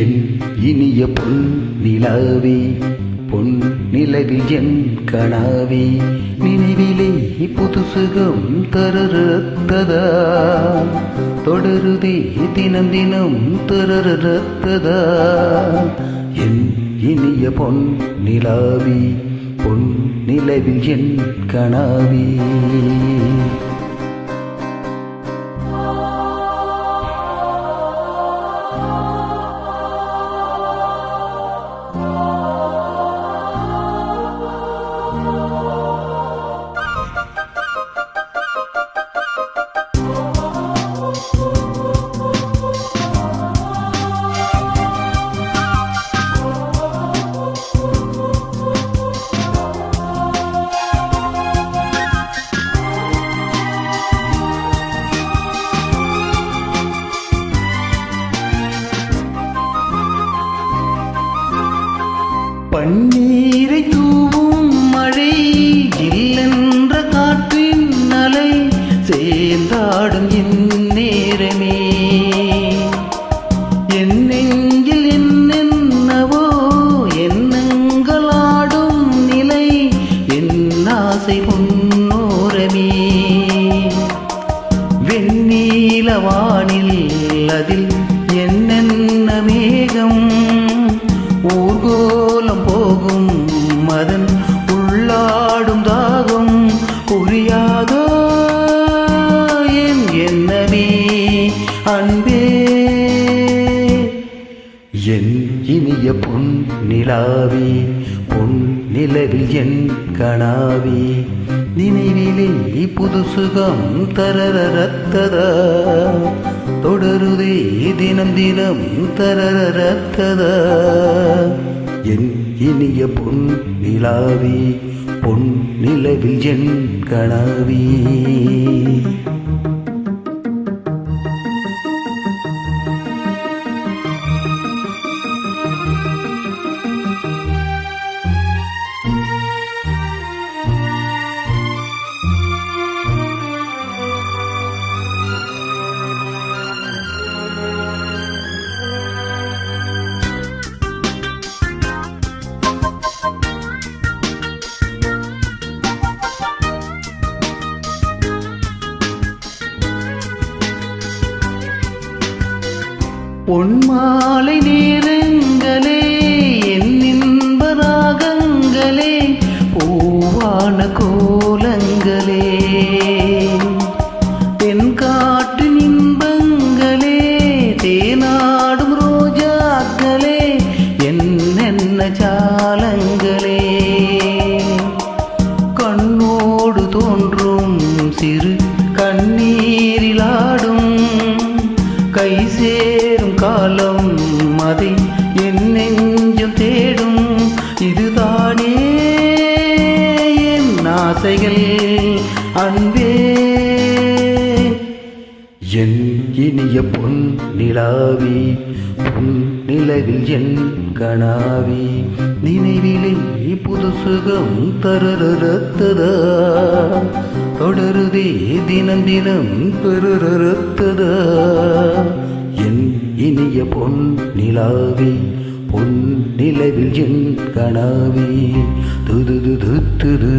என் இனிய பொன் நிலாவே பொன் நிலவில் என் கனாவே நினைவிலே புது சுகம் தரரத்ததா? தொடருதே தினம் தினம் தரத்ததா என் இனிய பொன் நிலாவே பொன் நிலவில் என் கனாவே. பன்னீரை தூவும் மழை இல்லென்ற காற்றின் அலை சேர்ந்தாடும் இந்நேரமே என்னெங்கில் என் நெஞ்சில் என்னென்னவோ எண்ணங்களாடும் நிலை என் ஆசை பொன்னோரமே. வெண்ணீல வானில் அதில் என்னென்ன மேகம் ஊர்கோலம் என் எண்ணமே அன்பே. என் இனிய பொன் நிலாவே பொன் நிலவில் என் கனாவே நினைவிலே புது சுகம் தரரத்ததா தொடருதே தினம் தினம் தரரத்ததா என் இனிய பொன் நிலாவே பொன் நிலவில் என் கனாவே. பொன்மாலை நேரங்களே என் இன்ப ராகங்களே பூவான கோலங்களே. தென்காட்டு இன்பங்களே தேனாடும் ரோஜாக்களே என்னென்ன ஜாலங்களே கண்ணோடு தோன்றும் சிறு என் நெஞ்சம் தேடும் இதுதானே என் ஆசைகள். அன்பே. என் இனிய பொன் நிலாவி பொன் நிலவில் என் கணாவி நினைவிலே புது சுகம் தரரத்ததா தொடருதே தினம் தினம் பெருரத்ததா என் இனிய பொன் நிலாவே பொன் நிலவில் என் கனாவே துது துது துது